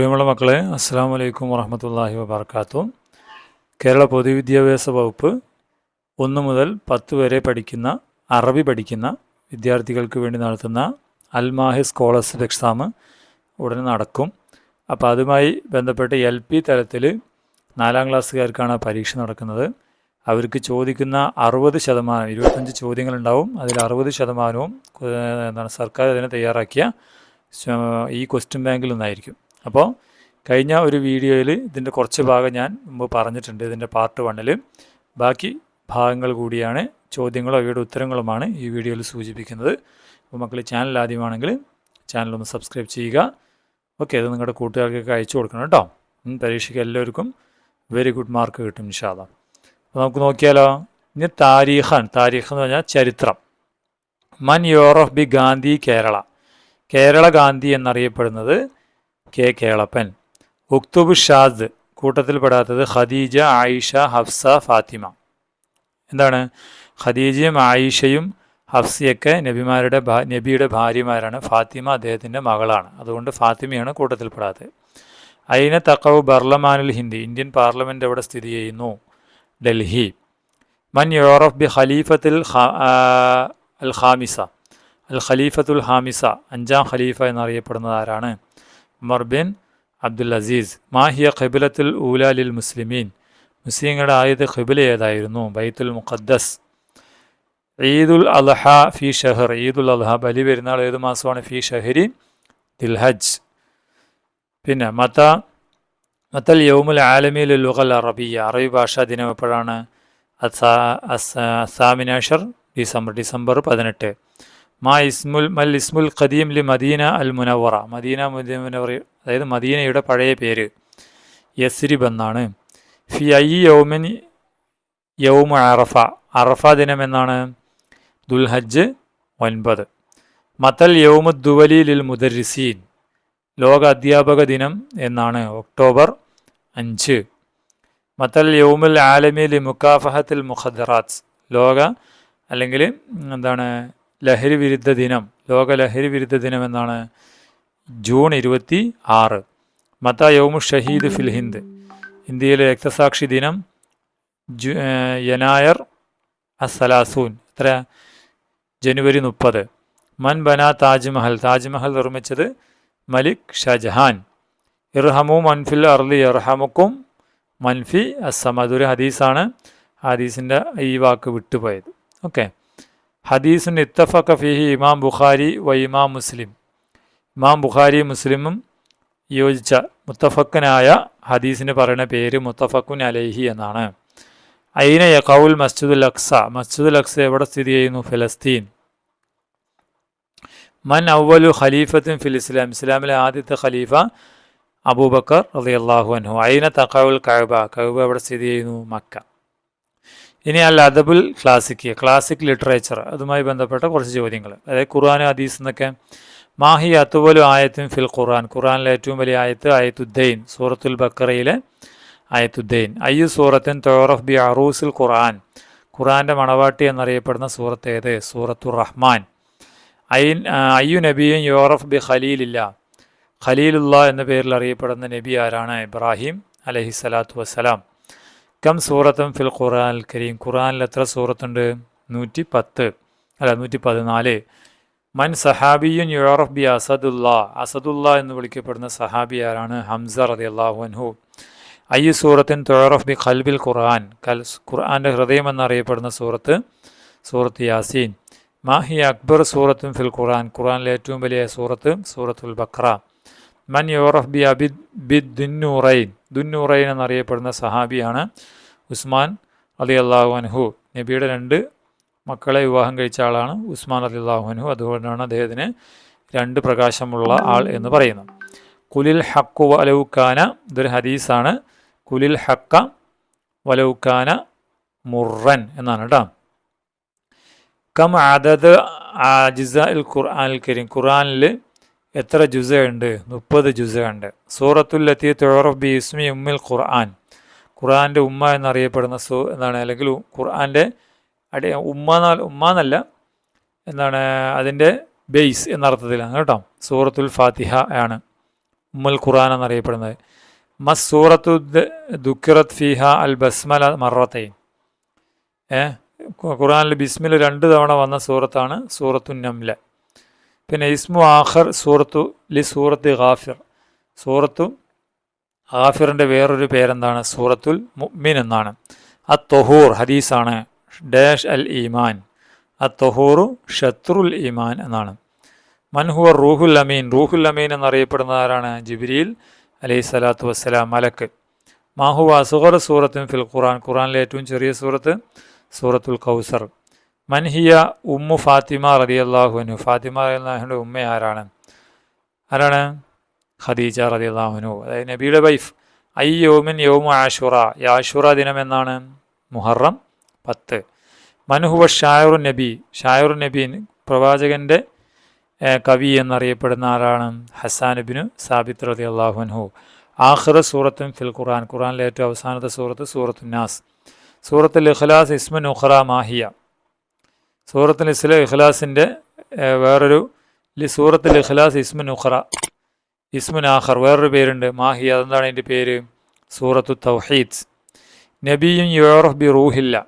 പ്രിയമുള്ള മക്കളെ അസ്സാം വലൈക്കും വറഹമത്തല്ലാഹി വബർക്കാത്തു കേരള പൊതുവിദ്യാഭ്യാസ വകുപ്പ് ഒന്ന് മുതൽ പത്ത് വരെ പഠിക്കുന്ന അറബി പഠിക്കുന്ന വിദ്യാർത്ഥികൾക്ക് വേണ്ടി നടത്തുന്ന അൽമാഹി സ്കോളർഷിപ്പ് എക്സാം ഉടനെ നടക്കും. അപ്പോൾ അതുമായി ബന്ധപ്പെട്ട് എൽ പി തലത്തിൽ നാലാം ക്ലാസ്സുകാർക്കാണ് പരീക്ഷ നടക്കുന്നത്. അവർക്ക് ചോദിക്കുന്ന അറുപത് ശതമാനം ഇരുപത്തഞ്ച് ചോദ്യങ്ങളുണ്ടാവും. അതിൽ അറുപത് ശതമാനവും എന്താണ് സർക്കാർ അതിനെ തയ്യാറാക്കിയ ഈ ക്വസ്റ്റ്യൻ ബാങ്കിൽ നിന്നായിരിക്കും. അപ്പോൾ കഴിഞ്ഞ ഒരു വീഡിയോയിൽ ഇതിന്റെ കുറച്ച് ഭാഗം ഞാൻ മുമ്പ് പറഞ്ഞിട്ടുണ്ട് ഇതിന്റെ പാർട്ട് വണ്ണിൽ ബാക്കി ഭാഗങ്ങൾ കൂടിയാണ് ചോദ്യങ്ങളും അവയുടെ ഉത്തരങ്ങളുമാണ് ഈ വീഡിയോയിൽ സൂചിപ്പിക്കുന്നത്. അപ്പോൾ മക്കൾ ചാനൽ ആദ്യമാണെങ്കിൽ ചാനലൊന്ന് സബ്സ്ക്രൈബ് ചെയ്യുക. ഓക്കെ അത് നിങ്ങളുടെ കൂട്ടുകാർക്കൊക്കെ അയച്ചു കൊടുക്കണം കേട്ടോ. പരീക്ഷയ്ക്ക് എല്ലാവർക്കും വെരി ഗുഡ് മാർക്ക് കിട്ടും നിഷാദ അപ്പോൾ നമുക്ക് നോക്കിയാലോ ഇനി താരീഖാൻ താരീഖ് എന്ന് പറഞ്ഞാൽ ചരിത്രം. മൻ യോറഫ് ബി ഗാന്ധി കേരള. കേരള ഗാന്ധി എന്നറിയപ്പെടുന്നത് കെ കേളപ്പൻ. ഉക്തുബ് ഷാദ് കൂട്ടത്തിൽപ്പെടാത്തത് ഖദീജ ആയിഷ ഹഫ്സ ഫാത്തിമ. എന്താണ്? ഖദീജയും ആയിഷയും ഹഫ്സയൊക്കെ നബിമാരുടെ നബിയുടെ ഭാര്യമാരാണ്. ഫാത്തിമ അദ്ദേഹത്തിന്റെ മകളാണ്. അതുകൊണ്ട് ഫാത്തിമയാണ് കൂട്ടത്തിൽപ്പെടാത്തത്. അയിന തക്കവ് ബർലമാനുൽ ഹിന്ദി ഇന്ത്യൻ പാർലമെന്റ് എവിടെ സ്ഥിതി ചെയ്യുന്നു? ഡൽഹി. മൻ യോറഫ് ബി ഖലീഫത്തിൽ അൽ ഖാമിസ. അൽ ഖലീഫത്തുൽ ഹാമിസ അഞ്ചാം ഖലീഫ എന്നറിയപ്പെടുന്നത് ആരാണ്? ഉമർ ബിൻ അബ്ദുൽ അസീസ് മാഹിയ ഖിബിലത്തുൽ ഊല ലിൽ മുസ്ലിമീൻ മുസ്ലിങ്ങളുടെ ആദ്യത്തെ ഖിബില ഏതായിരുന്നു? ബൈത്തുൽ മുഖദ്ദസ്. ഈദുൽ അൽഹ ഫി ഷഹർ. ഈദുൽ അൽഹ ബലി പെരുന്നാൾ ഏത് മാസമാണ്? ഫി ഷഹരി ദിൽഹജ്. പിന്നെ മത മത്തൽ യൗമുൽ ആലമിൽ ലുഗൽ അറബിയ. അറബി ഭാഷാ ദിനം എപ്പോഴാണ്? അസാമിനാഷർ ഡിസംബർ ഡിസംബർ പതിനെട്ട്. മാ ഇസ്മുൽ മൽ ഇസ്മുൽ ഖദീം ലി മദീന അൽ മുനവറ മദീന മുനവറ അതായത് മദീനയുടെ പഴയ പേര് യസ്രിബ് എന്നാണ് ഫി ഐ യൗമിൻ യൗമ അറഫ. അറഫ ദിനം എന്നാണ്? ദുൽഹജ്ജ് ഒൻപത്. മത്തൽ യൗമു ദുവലി ലിൽ മുദരിസീൻ. ലോക അധ്യാപക ദിനം എന്നാണ്? ഒക്ടോബർ അഞ്ച്. മത്തൽ യൗമുൽ ആലമി ലി മുക്കാഫഹത്തിൽ മുഖദറാത്ത്. ലോക അല്ലെങ്കിൽ എന്താണ്? ലഹരി വിരുദ്ധ ദിനം ലോക ലഹരി വിരുദ്ധ ദിനം എന്നാണ് ജൂൺ ഇരുപത്തി ആറ് മത്ത യൗമു ഷഹീദ് ഫിൽ ഹിന്ദ്. ഇന്ത്യയിലെ രക്തസാക്ഷി ദിനം ജു യനായർ അസലാസൂൻ എത്ര? ജനുവരി മുപ്പത്. മൻ ബന താജ്മഹൽ. താജ്മഹൽ നിർമ്മിച്ചത് മലിക് ഷാജഹാൻ. ഇർഹമു മൻഫിൽ അർലി ഇർഹമുക്കും മൻഫി അസമദ് അതൊരു ഹദീസാണ്. ഹദീസിന്റെ ഈ വാക്ക് വിട്ടുപോയത്. ഓക്കെ. ഹദീസുൻ ഇത്തഫക്ക ഫിഹി ഇമാം ബുഖാരി വ ഇമാം മുസ്ലിം. ഇമാം ബുഖാരി മുസ്ലിമും യോജിച്ച മുത്തഫക്കനായ ഹദീസിന് പറയുന്ന പേര് മുത്തഫക്കുൻ അലൈഹി എന്നാണ്. അയിന യഖൗൽ മസ്ജിദുൽ അക്സ? മസ്ജിദുൽ അക്സ എവിടെ സ്ഥിതി ചെയ്യുന്നു? ഫലസ്തീൻ. മൻ അവലു ഖലീഫത്തും ഫിൽ ഇസ്ലാം? ഇസ്ലാമിലെ ആദ്യത്തെ ഖലീഫ അബൂബക്കർ റളിയല്ലാഹു അൻഹു. അയിന തഖൗൽ കഅബ? കഅബ എവിടെ സ്ഥിതി ചെയ്യുന്നു? മക്ക. ഇനി അൽ അദബുൽ ക്ലാസിക് ക്ലാസിക് ലിറ്ററേച്ചർ അതുമായി ബന്ധപ്പെട്ട കുറച്ച് ചോദ്യങ്ങൾ. അതായത് ഖുർആൻ ഹദീസ് എന്നൊക്കെ മാഹി അത്തുവലു ആയത്തും ഫിൽ ഖുർആൻ. ഖുർആനിലെ ഏറ്റവും വലിയ ആയത്ത് ആയത്തുദ്ദൈൻ സൂറത്തുൽ ബക്കറയിലെ ആയത്തുദ്ദൈൻ. അയ്യു സൂറത്തിൻ തോറഫ് ബി അറൂസുൽ ഖുർആൻ. ഖുർആന്റെ മണവാട്ടി എന്നറിയപ്പെടുന്ന സൂറത്ത് ഏത്? സൂറത്തു റഹ്മാൻ. അയിൻ അയ്യു നബിയും യോറഫ് ബി ഖലീലില്ല. ഖലീലുള്ള എന്ന പേരിൽ അറിയപ്പെടുന്ന നബി ആരാണ്? ഇബ്രാഹിം അലഹി സ്വലാത്തു വസ്സലാം. കം സൂറത്തും ഫിൽ ഖുറാൻ കരീം. ഖുറാനിൽ എത്ര സൂറത്തുണ്ട്? നൂറ്റി പത്ത് അല്ല നൂറ്റി പതിനാല് മൻ സഹാബിയുൻ യുറഫ് ബി അസദുല്ല. അസദുല്ല എന്ന് വിളിക്കപ്പെടുന്ന സഹാബി ആരാണ്? ഹംസ റതി അള്ളാഹു അൻഹു. അയ്യു സൂറത്തിൻ തൊഴറഫ് ബി ഖൽബിൽ ഖുർആൻ. കൽ ഖുർആന്റെ ഹൃദയം എന്നറിയപ്പെടുന്ന സൂറത്ത് സൂറത്ത് യാസീൻ. മാഹി അക്ബർ സൂറത്തും ഫിൽ ഖുർആൻ. ഖുർആനിലെ ഏറ്റവും വലിയ സൂറത്ത് സൂറത്തുൽ ബക്ര മൻ യോറഫ് ബി അബിദ് ബിദ് ദുന്നൂറൈൻ. ദുന്നൂറൈൻ എന്നറിയപ്പെടുന്ന സഹാബിയാണ് ഉസ്മാൻ അലി അള്ളാഹു അൻഹു. നബിയുടെ രണ്ട് മക്കളെ വിവാഹം കഴിച്ച ആളാണ് ഉസ്മാൻ അലി അള്ളാഹു അൻഹു. അതുകൊണ്ടാണ് അദ്ദേഹത്തിന് രണ്ട് പ്രകാശമുള്ള ആൾ എന്ന് പറയുന്നത്. കുലിൽ ഹക്കു വലൗക്കാന ഇതൊരു ഹദീസാണ്. കുലിൽ ഹക്ക വലൗക്കാന മുറൻ എന്നാണ് കേട്ടോ. കം അതത് ആജിസ ഖുർആൻ കരീം. ഖുർആനിൽ എത്ര ജുസ ഉണ്ട് മുപ്പത് ജുസ ഉണ്ട് സൂറത്തുല്ലത്തി തൊഴറഫ് ബി ഇസ്മി ഉമ്മിൽ ഖുർആൻ. ഖുർആന്റെ ഉമ്മ എന്നറിയപ്പെടുന്ന സൂ എന്താണ് അല്ലെങ്കിൽ ഖുർആന്റെ അടി ഉമ്മ ഉമ്മ എന്നല്ല എന്താണ് അതിന്റെ ബേസ് എന്നർത്ഥത്തിലാണ് കേട്ടോ. സൂറത്തുൽ ഫാത്തിഹ ആണ് ഉമ്മുൽ ഖുർആൻ എന്നറിയപ്പെടുന്നത്. മസ് സൂറത്തു ദുഃഖിറത്ത് ഫിഹ അൽ ബസ്മല മറത്തൈൻ ഏ? ഖുർആനിൽ ബിസ്മിൽ രണ്ട് തവണ വന്ന സൂറത്താണ് സൂറത്തു നംല. പിന്നെ ഇസ്മു ആഖർ സൂറത്തു ലി സൂറത്ത് ഗാഫിർ. സൂറത്തു ഗാഫിറിന്റെ വേറൊരു പേരെന്താണ്? സൂറത്തുൽ മുഅ്മിൻ എന്നാണ്. അ തൊഹൂർ ഹദീസാണ്. ഡാഷ് അൽ ഈമാൻ. അ തൊഹൂറു ഷത്രുൽ ഈമാൻ എന്നാണ്. മൻഹുവർ റൂഹുൽ അമീൻ. റൂഹുൽ അമീൻ എന്നറിയപ്പെടുന്ന ആരാണ്? ജിബ്രീൽ അലൈഹി സ്വലാത്തു വസ്സലാം മലക്ക്. മാഹുവ സുഹർ സൂറത്തും ഫിൽ ഖുറാൻ ഖുറാനിലെ ഏറ്റവും ചെറിയ സൂറത്ത് സൂറത്തുൽ കൗസർ. മൻഹിയ ഉമ്മു ഫാത്തിമ റതി അള്ളാഹുനു ഫാത്തിമ റളിയല്ലാഹുവിന്റെ ഉമ്മ ആരാണ്? ആരാണ്? ഖദീജ റതി അള്ളാഹുനു അതായത് നബിയുടെ വൈഫ് ഐ യോമിൻ യോമു ആഷുറ. ഈ ആഷുറ ദിനം എന്നാണ്? മുഹറം പത്ത്. മനുഹുവ ഷായുർ നബി. ഷായുർ നബി പ്രവാചകന്റെ കവി എന്നറിയപ്പെടുന്ന ആരാണ്? ഹസാനുബിനു സാബിത്ത് റതി അള്ളാഹുൻഹു ആഖിറ സൂറത്തും ഫിൽ ഖുറാൻ ഖുറാനിലെ ഏറ്റവും അവസാനത്തെ സൂറത്ത് സൂറത്തു നാസ്. സൂറത്തുൽ ഇഖ്ലാസ് ഇസ്മ നുഖറ മാഹിയ. സൂറത്തുൽ ഇസ്ല ഇഖ്ലാസിന്റെ വേറൊരു സൂറത്തിൽ ഇഖ്ലാസ് ഇസ്മുൻ ഉഖറ ഇസ്മുൻ ആഹർ വേറൊരു പേരുണ്ട് മാഹി അതെന്താണ് അതിന്റെ പേര്? സൂറത്തു തൗഹീദ്. നബിയും യോറഫ് ബി റൂഹില്ല.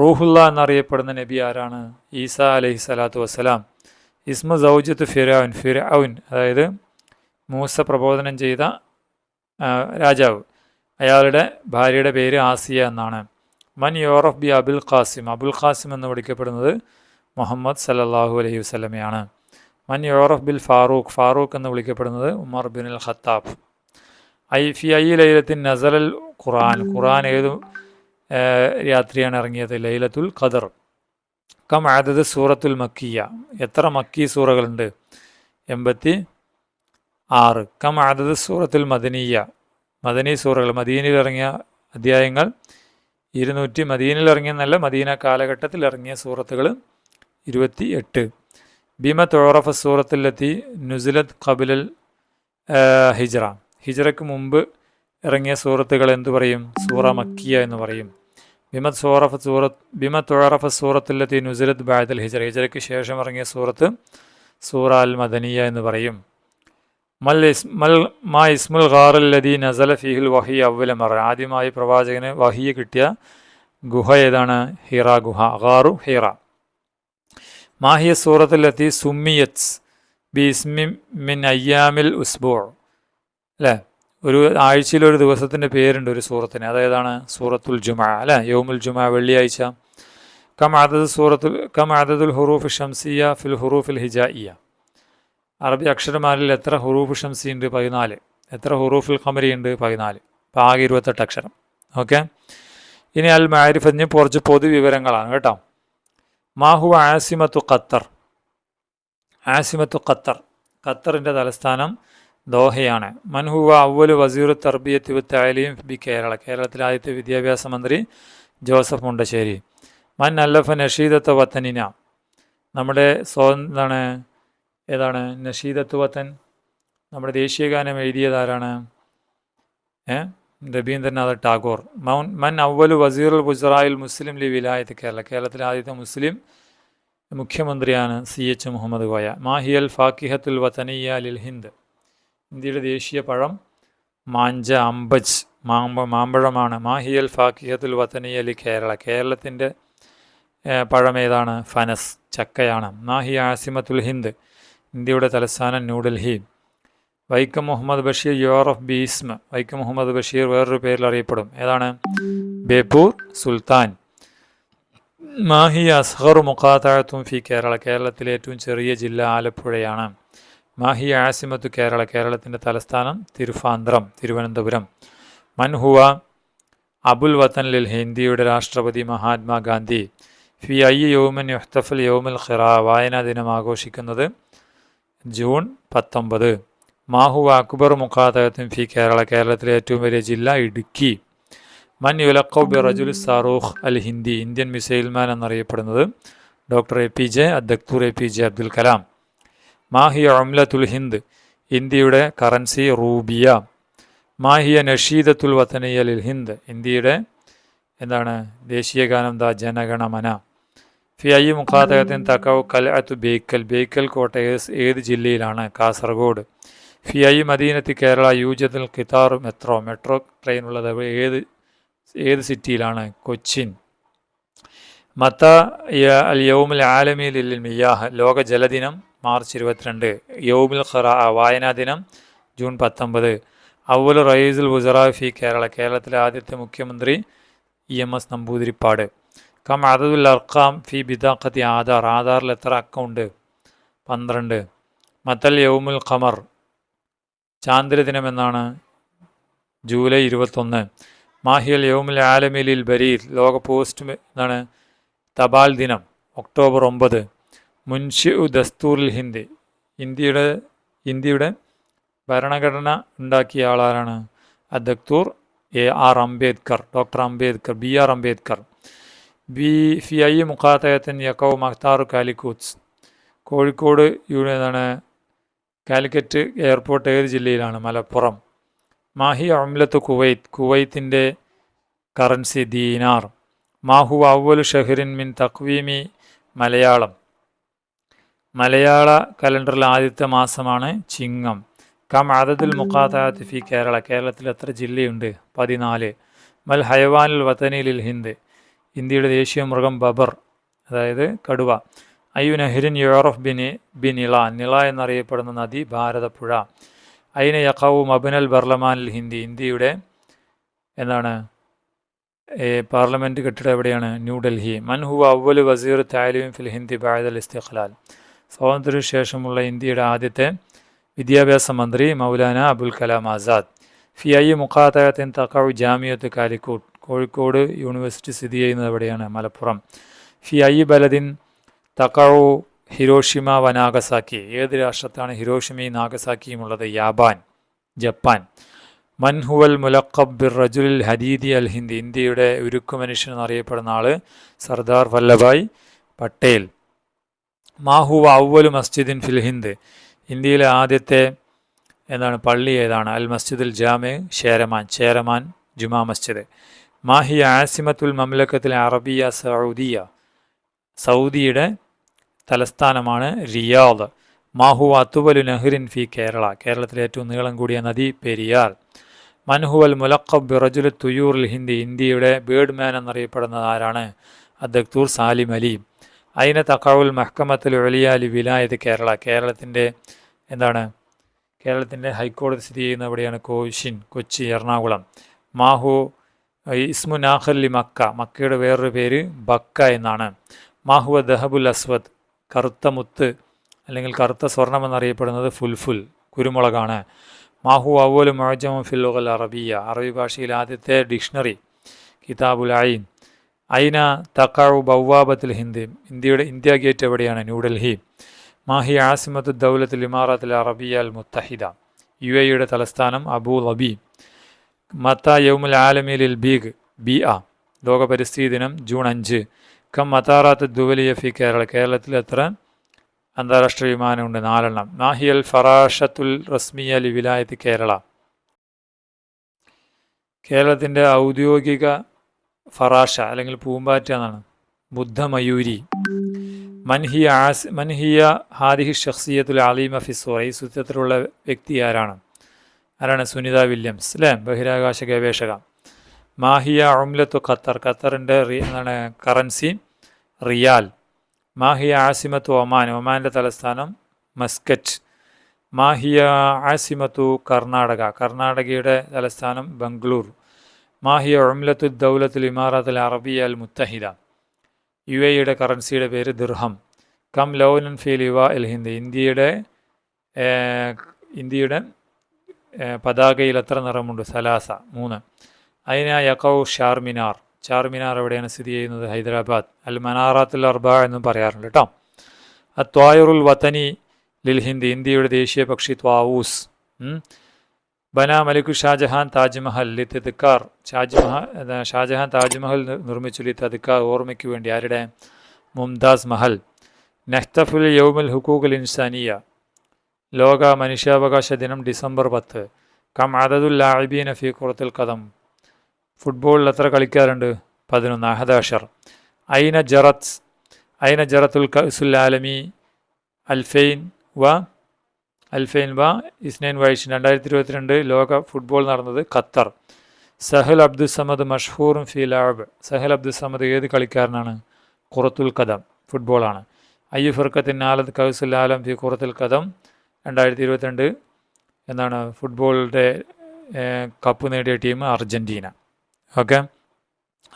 റൂഹുല്ല എന്നറിയപ്പെടുന്ന നബി ആരാണ്? ഈസ അലഹി സ്വലാത്തു വസ്സലാം. ഇസ്മു സൗജത്ത് ഫിറൌൻ ഫിറൌൻ അതായത് മൂസ പ്രബോധനം ചെയ്ത രാജാവ്. അയാളുടെ ഭാര്യയുടെ പേര് ആസിയ എന്നാണ്. മൻ യോറഫ് ബി അബുൽ ഖാസിം. അബുൽ ഖാസിം എന്ന് വിളിക്കപ്പെടുന്നത് മുഹമ്മദ് സല്ലല്ലാഹു അലൈഹി വസ്ലമയാണ് മൻ യോറഫ് ബിൽ ഫാറൂഖ്. ഫാറൂഖ് എന്ന് വിളിക്കപ്പെടുന്നത് ഉമർ ബിൻ അൽ ഖത്താബ്. ഐ ഫി ഐ ലൈലത്തിൻ നസറൽ ഖുറാൻ ഖുറാൻ ഏത് രാത്രിയാണ് ഇറങ്ങിയത്? ലൈലത്തുൽ ഖദർ. കം ആദത് സൂറത്തുൽ മക്കിയ. എത്ര മക്കി സൂറകളുണ്ട്? എൺപത്തി ആറ്. കം ആദത് സൂറത്തുൽ മദനീയ. മദനി സൂറകൾ. മദീനയിൽ ഇറങ്ങിയ അധ്യായങ്ങൾ ഇരുന്നൂറ്റി മദീനയിൽ ഇറങ്ങിയെന്നല്ല മദീന കാലഘട്ടത്തിൽ ഇറങ്ങിയ സൂറത്തുകൾ ഇരുപത്തി എട്ട് ഭീമ തോറഫ സൂറത്തിലെത്തി നുസിലത് കബിലൽ ഹിജറ ഹിജ്റ. ഹിജ്റയ്ക്ക് മുമ്പ് ഇറങ്ങിയ സൂറത്തുകൾ എന്തു പറയും? സൂറ മക്കിയ എന്ന് പറയും. ബിമത് സൂറഫ് സൂറത്ത് ബിമ തുഴറഫ സൂറത്തിലെത്തി നുസിലത് ബാദൽ ഹിജ്റ. ഹിജ്റയ്ക്ക് ശേഷം ഇറങ്ങിയ സൂറത്ത് സൂറ അൽ മദനിയ എന്ന് പറയും. ഇസ്മുൽ ഖാറല്ലദി നസല ഫിഹിൽ വഹി അവലമറ ആദ്യമായി പ്രവാചകന് വഹിയ കിട്ടിയ ഗുഹ ഏതാണ്? ഹിറ ഗുഹ. ഖാറു ഹിറ. മാഹിയ സൂറത്തിലെത്തി സുമ്മിയത്ത് ബി ഇസ്മി മിൻ അയ്യാമിൽ ഉസ്ബോൾ അല്ലേ? ഒരു ആഴ്ചയിലൊരു ദിവസത്തിന്റെ പേരുണ്ട് ഒരു സൂറത്തിന്. അതേതാണ് സൂറത്തുൽ ജുമ അല്ലേ? യോമുൽ ജുമ വെള്ളിയാഴ്ച. കം ആദത് സൂറത്തുൽ കം ആദതുൽ ഹുറൂഫ് ഷംസിയ ഫിൽ ഹുറൂഫിൽ ഹിജായിയ അറബി അക്ഷരമാരിൽ എത്ര ഹുറൂഫ് ഷംസി ഉണ്ട് പതിനാല്. എത്ര ഹുറൂഫുൽ ഉണ്ട് പതിനാല്. അപ്പോൾ ആകെ ഇരുപത്തെട്ട് അക്ഷരം. ഓക്കെ? ഇനി അൽ മാരിഫഞ്ഞ് കുറച്ച് പൊതുവിവരങ്ങളാണ് കേട്ടോ. മാഹു ആസിമത്തു ഖത്തർ? ആസിമത്തു ഖത്തർ. ഖത്തറിന്റെ തലസ്ഥാനം ദോഹയാണ്. മൻഹുവ അവൽ വസീർ തർബിയത്ത് വിത്ത് അലീം ബി കേരള. കേരളത്തിലെ ആദ്യത്തെ വിദ്യാഭ്യാസ മന്ത്രി ജോസഫ് മുണ്ടശ്ശേരി. മൻ അല്ലഫ നഷീദത്ത് വത്തനിന നമ്മുടെ സ്വന്തം എന്താണ്? ഏതാണ്? നഷീദത്വത്തൻ നമ്മുടെ ദേശീയഗാനം എഴുതിയതാരാണ് ഏ? രവീന്ദ്രനാഥ് ടാഗോർ. മൗൻ മൻ അവലു വസീറുൽ ഗുജറായിൽ മുസ്ലിം ലി വിലായത്ത് കേരള കേരളത്തിലെ ആദ്യത്തെ മുസ്ലിം മുഖ്യമന്ത്രിയാണ് സി എച്ച് മുഹമ്മദ് കോയ മാഹിയൽ ഫാക്കിഹത്തുൽ വതനിയ ലിൽ ഹിന്ദ്. ഇന്ത്യയുടെ ദേശീയ പഴം മാഞ്ച അമ്പജ്. മാമ്പ മാമ്പഴമാണ്. മാഹിയൽ ഫാക്കിഹത്തുൽ വതനിയ ലി കേരള. കേരളത്തിന്റെ പഴമേതാണ് ഫനസ്. ചക്കയാണ്. മാഹി ആസിമത്തുൽ ഹിന്ദ്. ഇന്ത്യയുടെ തലസ്ഥാനം ന്യൂഡൽഹി. വൈക്കം മുഹമ്മദ് ബഷീർ യോറഫ് ബീസ്മ. വൈക്കം മുഹമ്മദ് ബഷീർ വേറൊരു പേരിൽ അറിയപ്പെടും. ഏതാണ്? ബേപ്പൂർ സുൽത്താൻ. മാഹി അസ്ഹർ മുഖാത്താഴത്തും ഫി കേരള. കേരളത്തിലെ ഏറ്റവും ചെറിയ ജില്ല ആലപ്പുഴയാണ്. മാഹി ആസിമത്തു കേരള. കേരളത്തിന്റെ തലസ്ഥാനം തിരുഫാന്ത്രം തിരുവനന്തപുരം. മൻഹുവ അബുൽ വത്തൻ ലിൽ ഹിന്ദിയുടെ രാഷ്ട്രപതി മഹാത്മാഗാന്ധി. ഫി ഐ യോമൻ യുഹ്തഫൽ യോമൽ ഖിറ. വായനാ ദിനം ആഘോഷിക്കുന്നത് ജൂൺ പത്തൊമ്പത്. മാഹു അക്ബർ മുഖാതകത്തും ഫി കേരള കേരളത്തിലെ ഏറ്റവും വലിയ ജില്ല ഇടുക്കി. മൻ യുലക്കൗ ബി റജുൽ സാറൂഖ് അൽ ഹിന്ദി ഇന്ത്യൻ മിസൈൽമാൻ എന്നറിയപ്പെടുന്നത് doctor A P J അദ്ദക്തൂർ A P J Abdul Kalam. മാഹിയ ഒംലത്തുൽ ഹിന്ദ് ഇന്ത്യയുടെ കറൻസി റൂബിയ. മാഹിയ നഷീദത്തുൽ വത്തനിയ ലിൽ ഹിന്ദ് ഇന്ത്യയുടെ എന്താണ് ദേശീയ ഗാനം ദ ജനഗണമന. ഫി ഐ മുഖാത്തകത്തിന് തക്കവ് കൽഅത്ത് ബേക്കൽ. ബേക്കൽ കോട്ട ഏത് ജില്ലയിലാണ്? കാസർഗോഡ്. ഫി ഐ മദീനത്തി കേരള യൂജത്തിൽ കിതാർ മെട്രോ. മെട്രോ ട്രെയിൻ ഉള്ളത് ഏത് ഏത് സിറ്റിയിലാണ്? കൊച്ചിൻ. മത്ത അൽ യൗമുൽ ആലമി ലിൽ മിയാഹ്. ലോക ജലദിനം മാർച്ച് ഇരുപത്തിരണ്ട്. യൗമിൽ ഖറ വായനാ ദിനം ജൂൺ പത്തൊമ്പത്. അവൽ റയീസുൽ വുസറ ഫി കേരള. കേരളത്തിലെ ആദ്യത്തെ മുഖ്യമന്ത്രി ഇ എം എസ് നമ്പൂതിരിപ്പാട്. കം അതതുൽ അർക്കാം ഫി ബിദാഖത്തി ആധാർ ആധാറിൽ എത്ര അക്കൗണ്ട്? പന്ത്രണ്ട്. മത്തൽ യൗമുൽ ഖമർ. ചാന്ദ്രദിനം എന്നാണ്. ജൂലൈ ഇരുപത്തൊന്ന്. മാഹിയൽ യൗമുൽ ആലമിലിൽ ബരീർ. ലോക പോസ്റ്റ് എന്നാണ് തപാൽ ദിനം. ഒക്ടോബർ ഒമ്പത്. മുൻഷി ദസ്തൂറിൽ ഹിന്ദി. ഇന്ത്യയുടെ ഇന്ത്യയുടെ ഭരണഘടന ഉണ്ടാക്കിയ ആളാരാണ്? അദക്തൂർ A R Ambedkar. Doctor Ambedkar. B R Ambedkar. B ഫി ഐ മുഖാത്തയത്തിൻ യക്കോ മഖ്താർ കാലിക്കൂത്സ് കോഴിക്കോട് യൂണിയൻ എന്താണ് കാലിക്കറ്റ് എയർപോർട്ട് ഏത് ജില്ലയിലാണ്? മലപ്പുറം. മാഹി അംലത്ത് കുവൈത്ത്. കുവൈത്തിന്റെ കറൻസി ദീനാർ. മാഹു അവൽ ഷഹറിൻ മിൻ തക്വീമി മലയാളം. മലയാള കലണ്ടറിൽ ആദ്യത്തെ മാസമാണ് ചിങ്ങം. കം അതതിൽ മുഖാത്താത്ത് ഫി കേരള. കേരളത്തിൽ എത്ര ജില്ലയുണ്ട്? പതിനാല്. മൽ ഹയവാനുൽ വതനിലിൽ ഹിന്ദ്. ഇന്ത്യയുടെ ദേശീയ മൃഗം ബബർ അതായത് കടുവ. അയ്യു നെഹ്റിൻ യോറഫ് ബിനി ഇള നിള എന്നറിയപ്പെടുന്ന നദി ഭാരതപ്പുഴ. അയിന യഖാവു മബിനൽ ബർലമാനിൽ ഹിന്ദി ഇന്ത്യയുടെ എന്താണ് പാർലമെന്റ് കെട്ടിടം എവിടെയാണ്? ന്യൂഡൽഹി മൻഹു അവൽ വസീർ താലിം ഫിൽ ഹിന്ദി ബായദൽ ഇസ്തിഖ്ലാൽ. സ്വാതന്ത്ര്യ ശേഷമുള്ള ഇന്ത്യയുടെ ആദ്യത്തെ വിദ്യാഭ്യാസ മന്ത്രി മൗലാന അബുൽ കലാം ആസാദ്. ഫിയായി മുഖാത്തയത്തിൻ തക്കവ് ജാമിയത്ത് കാലിക്കോട്ട് കോഴിക്കോട് യൂണിവേഴ്സിറ്റി സ്ഥിതി ചെയ്യുന്നത് എവിടെയാണ്? മലപ്പുറം. ഫി ഐ ബലദിൻ തക്കവു ഹിരോഷിമ വ നാഗസാക്കി. ഏത് രാഷ്ട്രത്താണ് ഹിരോഷിമയും നാഗസാക്കിയും ഉള്ളത്? യാബാൻ ജപ്പാൻ. മൻഹുവൽ മുലക്കബ് ബിർ റജുലിൽ ഹദീദി അൽ ഹിന്ദ്. ഇന്ത്യയുടെ ഉരുക്കു മനുഷ്യൻ എന്നറിയപ്പെടുന്ന ആൾ സർദാർ വല്ലഭായ് പട്ടേൽ. മാഹുവ അവലു മസ്ജിദിൻ ഫിൽ ഹിന്ദ്. ഇന്ത്യയിലെ ആദ്യത്തെ എന്താണ്? പള്ളി ഏതാണ്? അൽ മസ്ജിദുൽ ജാമെ ഷേരമാൻ. ചേരമാൻ ജുമാ മസ്ജിദ്. മാഹി ആസിമത്തുൽ മംലക്കത്തിലെ അറബിയ സൗദിയ. സൗദിയുടെ തലസ്ഥാനമാണ് റിയാദ്. മാഹു അത്തുവലു നെഹ്റിൻ ഫി കേരള. കേരളത്തിലെ ഏറ്റവും നീളം കൂടിയ നദി പെരിയാർ. മൻഹുവൽ മുലക്കബ് ബിറജുൽ തുയൂറിൽ ഹിന്ദി ഇന്ത്യയുടെ ബേർഡ് മാൻ എന്നറിയപ്പെടുന്നത് ആരാണ്? അദ്ദക്തൂർ സാലിം അലി. അയിന തക്കാവുൽ മഹ്കമത്തുൽ ഒലിയാലി വിലായത് കേരള. കേരളത്തിന്റെ എന്താണ്? കേരളത്തിന്റെ ഹൈക്കോടതി സ്ഥിതി ചെയ്യുന്ന എവിടെയാണ് കോശിൻ കൊച്ചി എറണാകുളം. മാഹു ഇസ്മു നാഹല്ലി മക്ക മക്കയുടെ വേറൊരു പേര് ബക്ക എന്നാണ്. മാഹുവ ദഹബുൽ അസ്വദ് കറുത്ത മുത്ത് അല്ലെങ്കിൽ കറുത്ത സ്വർണം എന്നറിയപ്പെടുന്നത് ഫുൽഫുൽ കുരുമുളകാണ്. മാഹു അവൽ മൊഴജമ ഫില്ലുകൾ അറബിയ അറബി ഭാഷയിൽ ആദ്യത്തെ ഡിക്ഷണറി കിതാബുൽ ഐൻ. ഐന തക്കാവു ബൗവാബത്തിൽ ഹിന്ദ് ഇന്ത്യയുടെ ഇന്ത്യ ഗേറ്റ് എവിടെയാണ്? ന്യൂഡൽഹി. മാഹി ആസിമത്ത് ദൗലത്തുൽ ഇമാറത്തുൽ അറബിയ അൽ മുത്തഹിദ യു എയുടെ തലസ്ഥാനം അബു ലബി മത്ത യൗമുൽ ആലമിലിൽ ബീഗ് ബി ആ ലോക പരിസ്ഥിതി ദിനം ജൂൺ അഞ്ച്. കം മത്താറാത്ത് ഇ കേരള. കേരളത്തിൽ എത്ര അന്താരാഷ്ട്ര വിമാനമുണ്ട്? നാലെണ്ണം. നാഹിയൽ ഫറാഷത്തുൽ റസ്മിയ ലി വിലായത്ത് കേരള. കേരളത്തിന്റെ ഔദ്യോഗിക ഫറാഷ അല്ലെങ്കിൽ പൂമ്പാറ്റ എന്നാണ്. ബുദ്ധമയൂരി. മൻഹിയ ആസ് മൻഹിയ ഹാദിഹി ഷഖ്സിയത്തുൽ അലീമ ഫിസോർ ഈ സുത്യത്തിലുള്ള വ്യക്തി ആരാണ്? ആരാണ് സുനിത വില്യംസ് അല്ലേ ബഹിരാകാശ ഗവേഷക. മാഹിയ ഉംലത്തു ഖത്തർ. ഖത്തറിന്റെ എന്താണ് കറൻസി റിയാൽ. മാഹിയ ആസിമത്തു ഒമാൻ. ഒമാന്റെ തലസ്ഥാനം മസ്കറ്റ്. മാഹിയ ആസിമത്തു കർണാടക. കർണാടകയുടെ തലസ്ഥാനം ബംഗ്ലൂർ. മാഹിയ ഉംലത്തു ദൗലത്തുൽ ഇമാറത്തുൽ അറബിയ അൽ മുത്തഹിദ. യു എയുടെ കറൻസിയുടെ പേര് ദിർഹം. കം ലൗനൻ ഫീൽ യുവ എൽ ഹിന്ദ്. ഇന്ത്യയുടെ ഇന്ത്യയുടെ പതാകയിൽ എത്ര നിറമുണ്ട്? സലാസ മൂന്ന്. അതിന യക്കൗ ഷാർമിനാർ ചാർമിനാർ എവിടെയാണ് സ്ഥിതി ചെയ്യുന്നത്? ഹൈദരാബാദ്. അൽ മനാറാത്തുൽ അർബ എന്നും പറയാറുണ്ട് കേട്ടോ. അത്വായുറുൽ വത്തനി ലിൽ ഹിന്ദ് ഇന്ത്യയുടെ ദേശീയ പക്ഷി ത്വാവൂസ്. ബന മലിക് ഷാജഹാൻ താജ്മഹൽ ലി തെതുക്കാർ ഷാജ്മഹൽ ഷാജഹാൻ താജ്മഹൽ നിർ- നിർമ്മിച്ചു ലി തെതുക്കാർ ഓർമ്മയ്ക്ക് വേണ്ടി ആരുടെ? മുംതാസ് മഹൽ. നഹ്തഫുൽ യൗമുൽ ഹുക്കൂഖുൽ ഇൻസാനിയ. ലോക മനുഷ്യാവകാശ ദിനം ഡിസംബർ പത്ത്. കം അദദുൽ ലാഇബീന ഫി കുറത്തിൽ കഥം ഫുട്ബോളിൽ എത്ര കളിക്കാറുണ്ട്? പതിനൊന്ന്. അഹദാഷർ ഐന ജറത്ത് ഐന ജറത്തുൽ കസുൽ ആലമി അൽഫൈൻ വ അൽഫൈൻ വ ഇസ്നൈൻ വൈഷൻ രണ്ടായിരത്തി ഇരുപത്തിരണ്ട് ലോക ഫുട്ബോൾ നടന്നത് ഖത്തർ. സഹൽ അബ്ദുസമദ് മഷ്ഹൂറും ഫി ലാബ് സഹൽ അബ്ദുസമദ് ഏത് കളിക്കാരനാണ്? കുറത്തുൽ കഥം ഫുട്ബോളാണ്. അയ്യു ഫിർക്കത്തിൻ ആലത് കൗസുൽ ആലം ഫി കുറത്തുൽ കദം രണ്ടായിരത്തി ഇരുപത്തിരണ്ട് എന്താണ് ഫുട്ബോളിന്റെ കപ്പ് നേടിയ ടീം അർജന്റീന. ഓക്കെ?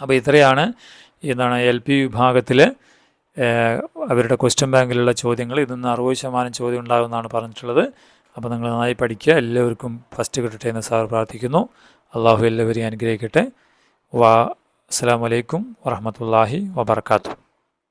അപ്പോൾ ഇത്രയാണ് എന്താണ് എൽ പി വിഭാഗത്തിൽ അവരുടെ ക്വസ്റ്റ്യൻ ബാങ്കിലുള്ള ചോദ്യങ്ങൾ. ഇതിൽ അറുപത് ശതമാനം ചോദ്യം ഉണ്ടാകുമെന്നാണ് പറഞ്ഞിട്ടുള്ളത്. അപ്പോൾ നിങ്ങൾ നന്നായി പഠിക്കുക. എല്ലാവർക്കും ഫസ്റ്റ് കിട്ടട്ടെ എന്ന് സാർ പ്രാർത്ഥിക്കുന്നു. അള്ളാഹു എല്ലാവരെയും അനുഗ്രഹിക്കട്ടെ. വാ അസ്സാം വലൈക്കും വറഹമത്തല്ലാഹി വബർക്കാത്തു